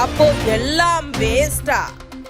அப்போ எல்லாம் வேஸ்டா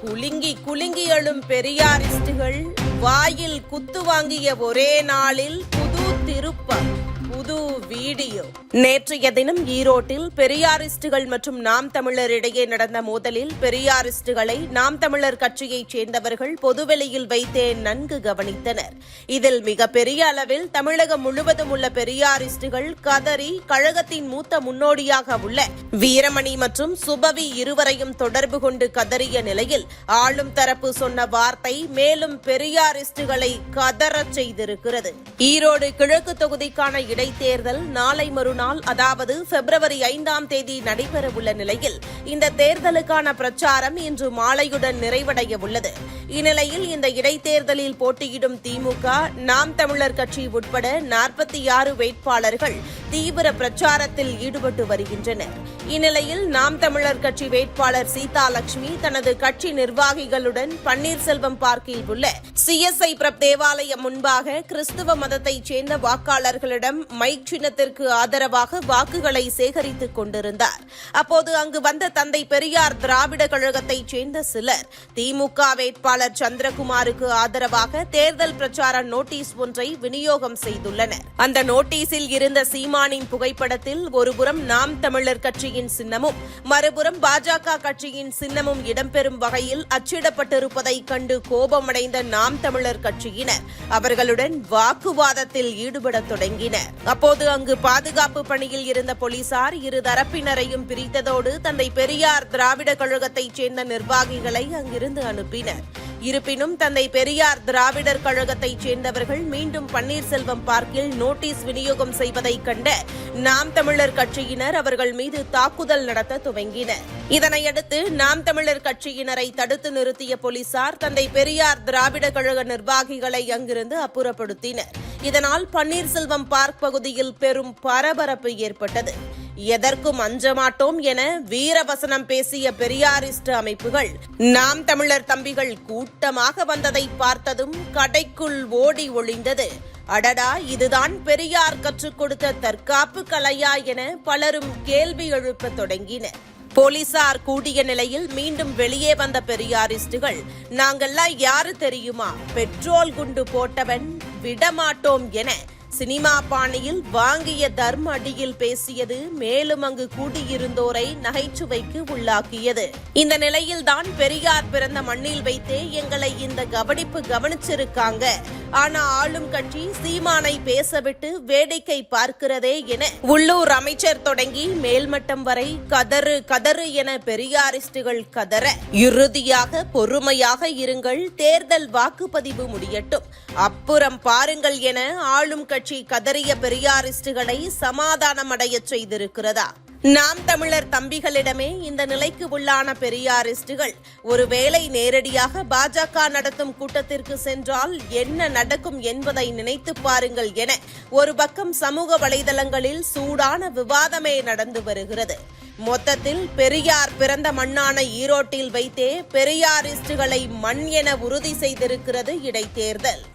குலுங்கி குலுங்கி எழும் பெரியாரிஸ்டுகள் வாயில் குத்து வாங்கிய ஒரே நாளில் புது திருப்பம். புது வீடியோ. நேற்றைய தினம் ஈரோட்டில் பெரியாரிஸ்டுகள் மற்றும் நாம் தமிழர் இடையே நடந்த மோதலில் பெரியாரிஸ்டுகளை நாம் தமிழர் கட்சியைச் சேர்ந்தவர்கள் பொதுவெளியில் வைத்தே நன்கு கவனித்தனர். இதில் மிகப்பெரிய அளவில் தமிழகம் முழுவதும் உள்ள பெரியாரிஸ்டுகள் கதறி கழகத்தின் மூத்த முன்னோடியாக உள்ள வீரமணி மற்றும் சுபவி இருவரையும் தொடர்பு கொண்டு கதறிய நிலையில் ஆளும் தரப்பு சொன்ன வார்த்தை மேலும் பெரியாரிஸ்டுகளை கதறச் செய்திருக்கிறது. ஈரோடு கிழக்கு தொகுதிக்கான இடைத்தேர்தல் நாளை மறுநாள் அதாவது பிப்ரவரி ஐந்தாம் தேதி நடைபெறவுள்ள நிலையில் இந்த தேர்தலுக்கான பிரச்சாரம் இன்று மாலையுடன் நிறைவடைய உள்ளது. இந்நிலையில் இந்த இடைத்தேர்தலில் போட்டியிடும் திமுக நாம் தமிழர் கட்சி உட்பட நாற்பத்தி ஆறு வேட்பாளர்கள் தீவிர பிரச்சாரத்தில் ஈடுபட்டு வருகின்றனர். இந்நிலையில் நாம் தமிழர் கட்சி வேட்பாளர் சீதா லட்சுமி தனது கட்சி நிர்வாகிகளுடன் பன்னீர்செல்வம் பார்க்கில் உள்ள சிஎஸ்ஐ பிரப் தேவாலயம் முன்பாக கிறிஸ்துவ மதத்தைச் சேர்ந்த வாக்காளர்களிடம் மைக் சின்னத்திற்கு ஆதரவாக வாக்குகளை சேகரித்துக் கொண்டிருந்தார். அப்போது அங்கு வந்த தந்தை பெரியார் திராவிட கழகத்தைச் சேர்ந்த சிலர் திமுக வேட்பாளர் சந்திரகுமாருக்கு ஆதரவாக தேர்தல் பிரச்சார நோட்டீஸ் ஒன்றை விநியோகம் செய்துள்ளனர். அந்த நோட்டீஸில் இருந்த சீமானின் புகைப்படத்தில் ஒருபுறம் நாம் தமிழர் கட்சியின் சின்னமும் மறுபுறம் பாஜக கட்சியின் சின்னமும் இடம்பெறும் வகையில் அச்சிடப்பட்டிருப்பதை கண்டு கோபமடைந்த நாம் தமிழர் கட்சியினர் அவர்களுடன் வாக்குவாதத்தில் ஈடுபடத் தொடங்கினர். அப்போது அங்கு பாதுகாப்பு பணியில் இருந்த போலீசார் இரு தரப்பினரையும் பிரித்ததோடு தந்தை பெரியார் திராவிட கழகத்தைச் சேர்ந்த நிர்வாகிகளை அங்கிருந்து அனுப்பினர். இருப்பினும் தந்தை பெரியார் திராவிடர் கழகத்தைச் சேர்ந்தவர்கள் மீண்டும் பன்னீர்செல்வம் பார்க்கில் நோட்டீஸ் விநியோகம் செய்வதைக் கண்ட நாம் தமிழர் கட்சியினர் அவர்கள் மீது தாக்குதல் நடத்த துவங்கினர். இதனையடுத்து நாம் தமிழர் கட்சியினரை தடுத்து நிறுத்திய போலீசார் தந்தை பெரியார் திராவிட கழக நிர்வாகிகளை அங்கிருந்து அப்புறப்படுத்தினர். இதனால் பன்னீர்செல்வம் பார்க் பகுதியில் பெரும் பரபரப்பு ஏற்பட்டது. எதற்கும் அஞ்சமாட்டோம் என வீரவசனம் பேசிய பெரியாரிஸ்ட் அமைப்புகள். நாம் தமிழர் தம்பிகள் கூட்டமாக வந்ததை பார்த்ததும் கடைக்குள் ஓடி ஒளிந்தது. அடடா இதுதான் பெரியார் கற்றுக் கொடுத்த தற்காப்பு கலையா என பலரும் கேள்வி எழுப்ப தொடங்கினர். போலீசார் கூடிய நிலையில் மீண்டும் வெளியே வந்த பெரியாரிஸ்டுகள் நாங்கெல்லாம் யாரு தெரியுமா? பெட்ரோல் குண்டு போட்டவன் விடமாட்டோம் என சினிமா பாணியில் வாங்கிய தர்ம அடியில் பேசியது மேலும் அங்கு கூடியிருந்தோரை நகைச்சுவைக்கு உள்ளாக்கியது. இந்த நிலையில்தான் பெரியார் பிறந்த மண்ணில் வைத்தே எங்களை இந்த கவனிப்பு கவனிச்சிருக்காங்க. ஆனா ஆளும் கட்சி சீமானை பேசவிட்டு வேடிக்கை பார்க்கிறதே என. உள்ளூர் அமைச்சர் தொடங்கி மேல்மட்டம் வரை கதறு கதறு என பெரியாரிஸ்டுகள் கதற. இறுதியாக பொறுமையாக இருங்கள் தேர்தல் வாக்குப்பதிவு முடியட்டும். அப்புறம் பாருங்கள் என ஆளும் கட்சி கதறிய பெரியாரிஸ்டுகளை சமாதானம் அடையச் செய்திருக்கிறதா? நாம் தமிழர் தம்பிகளிடமே இந்த நிலைக்கு உள்ளான பெரியாரிஸ்டுகள் ஒருவேளை நேரடியாக பாஜக நடத்தும் கூட்டத்திற்கு சென்றால் என்ன நடக்கும் என்பதை நினைத்து பாருங்கள் என ஒரு பக்கம் சமூக வலைதளங்களில் சூடான விவாதமே நடந்து வருகிறது. மொத்தத்தில் பெரியார் பிறந்த மண்ணான ஈரோட்டில் வைத்தே பெரியாரிஸ்டுகளை மண் என உறுதி செய்திருக்கிறது இடைத்தேர்தல்.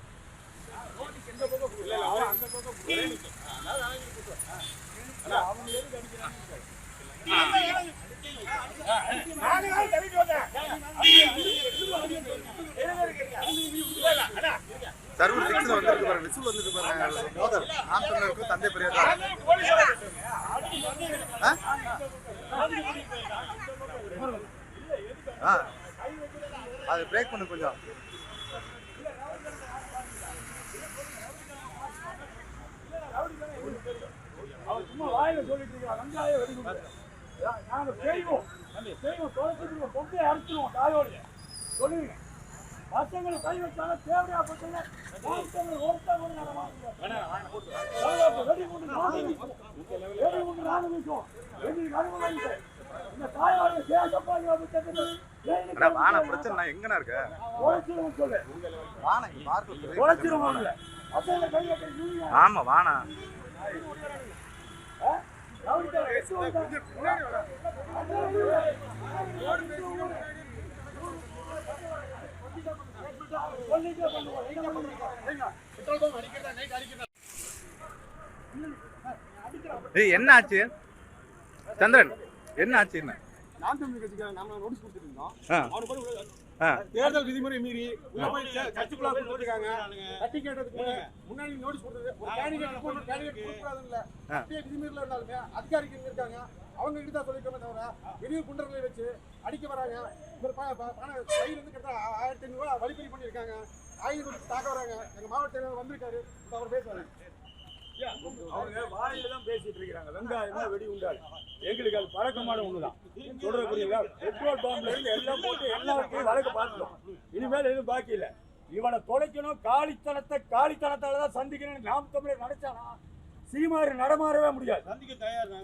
சர்வர் பாருங்க விசில் வந்துருக்கு பாருங்க. மோதல் நாம் தந்தை பெரியார். ஆ? அது பிரேக் பண்ணு கொஞ்சம். அவர் சும்மா வாயில சொல்லிட்டு இருக்கிறார் வெங்காயம் வெடிக்கும் நாங்க செய்வோம். செய்வோம். தொலைச்சிட்டு பொம்பை அரைச்சிருவோம் தாயோடைய. சொல்லுங்க பசங்களை கை வச்சாலும் தேவையா பசங்க ஒருத்தவங்க ஒருத்தவங்க வாங்குவோம் வெடிகுண்டு நாங்க வீசுவோம் வெடிகுண்டு நாங்க வீசுவோம் எங்களுக்கு அனுமதி வாங்கிட்டோம். இந்த வான பிரச்சனை நான் எங்கண்ணா இருக்க? தொலைச்சிருவோம் சொல்லு. வான பார்க்க தொலைச்சிருவோம் பசங்களை கை வைக்க ஆமா வானா. ஏய் என்ன ஆச்சு? சந்திரன் என்ன ஆச்சு என்ன. தேர்தல் விதிமுறை மீறி கட்டி கேட்டதுக்கு முன்னாடி நோட்டீஸ் கொடுத்தது. ஒரு கேண்டிடேட் கேண்டிடேட் விதிமுறையில் இருந்தாலுமே அதிகாரிகள் இருக்காங்க. அவங்க கிட்ட தான் சொல்லிக்கோமே தவிர வெளியே குண்டர்களை வச்சு அடிக்க வராங்க. இவர் ப- ப- பணம் கையில் இருந்து கிட்ட ஆயிரத்தி ஐநூறுரூவா வழிப்பறி பண்ணியிருக்காங்க. ஆயுதம் கொடுத்து தாக்க வராங்க எங்க மாவட்ட செயலாளர் வந்திருக்காரு. இப்ப அவர் பேசுவாரு. அவங்க வாயில தான் பேசிட்டு இருக்கிறாங்க. வெங்காயம் தான் வெடி உண்டாது எங்களுக்கு அது பழக்கமான ஒண்ணுதான். சொல்றது புரியுங்களா பெட்ரோல் பம்ப்ல இருந்து எல்லாம் போட்டு எல்லாத்தையும் வழக்கு பார்த்துட்டோம். இனிமேல் எதுவும் பாக்கி இல்ல. இவனை தொலைக்கணும். காலித்தனத்தை காலித்தனத்தால தான் சந்திக்கணும்னு நாம் தமிழர் நினைச்சானா? சீமாறு நடமாறவே முடியாது.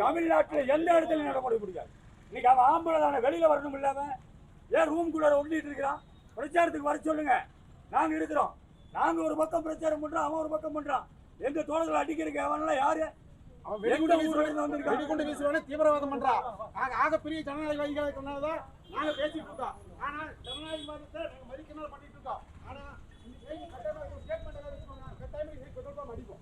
தமிழ்நாட்டுல எந்த இடத்துலயும் நடமாட முடியாது. இன்னைக்கு அவன் ஆம்பளை தானே. வெளியில வரணும் இல்லாம ஏன் ரூம் குள்ள ஒண்டிட்டு இருக்கிறான்? பிரச்சாரத்துக்கு வர சொல்லுங்க. நாங்க இருக்கிறோம். நாங்க ஒரு பக்கம் பிரச்சாரம் பண்றோம் அவன் ஒரு பக்கம் பண்றான். எங்க தோழர்கள் அடிக்கிறதுக்கு அவன்லாம் யாரு? வெடிகுண்டு வீசுவானே தீவிரவாதம் பண்றான் ஆக ஆகப்பெரிய ஜனநாயகவாதிகளை கொண்டாதான் நாங்க பேசிட்டு இருக்கோம். ஆனா ஜனநாயகவாதத்தை நாங்க மதிக்கணும் பண்ணிட்டு இருக்கோம். ஆனா ஒரு ஸ்டேட்மெண்ட் வச்சுக்கோங்க. கட்டாயமா இன்னைக்கு பெட்ரோல் பம்ப் அடிப்போம்